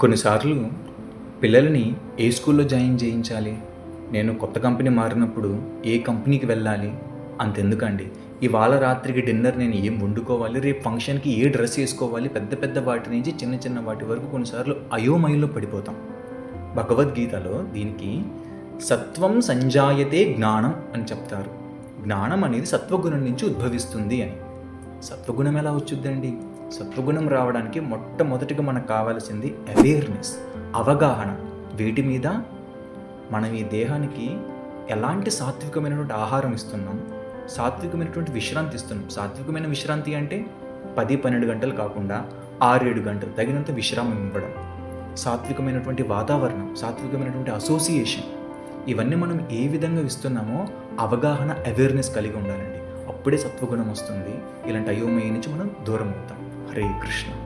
కొన్నిసార్లు పిల్లలని ఏ స్కూల్లో జాయిన్ చేయించాలి? నేను కొత్త కంపెనీ మారినప్పుడు ఏ కంపెనీకి వెళ్ళాలి? అంతెందుకండి. ఇవాళ రాత్రికి డిన్నర్ నేను ఏం వండుకోవాలి? రేపు ఫంక్షన్కి ఏ డ్రెస్ వేసుకోవాలి? పెద్ద పెద్ద వాటి నుంచి చిన్న చిన్న వాటి వరకు కొన్నిసార్లు అయోమయంలో పడిపోతాం. భగవద్గీతలో దీనికి సత్వం సంజాయతే జ్ఞానం అని చెప్తారు. జ్ఞానం అనేది సత్వగుణం నుంచి ఉద్భవిస్తుంది అని. సత్వగుణం ఎలా వచ్చుద్దండి? సత్వగుణం రావడానికి మొట్టమొదటిగా మనకు కావాల్సింది అవేర్నెస్ అవగాహన. వీటి మీద మనం ఈ దేహానికి ఎలాంటి సాత్వికమైనటువంటి ఆహారం ఇస్తున్నాం? సాత్వికమైనటువంటి విశ్రాంతి ఇస్తున్నాం. సాత్వికమైన విశ్రాంతి అంటే పది పన్నెండు గంటలు కాకుండా ఆరేడు గంటలు తగినంత విశ్రామం ఇవ్వడం. సాత్వికమైనటువంటి వాతావరణం సాత్వికమైనటువంటి అసోసియేషన్ ఇవన్నీ మనం ఏ విధంగా ఇస్తున్నామో అవగాహన అవేర్నెస్ కలిగి ఉండాలండి. అప్పుడే సత్వగుణం వస్తుంది. ఇలాంటి అయోమయ నుంచి మనం దూరం అవుతాం हरे कृष्ण।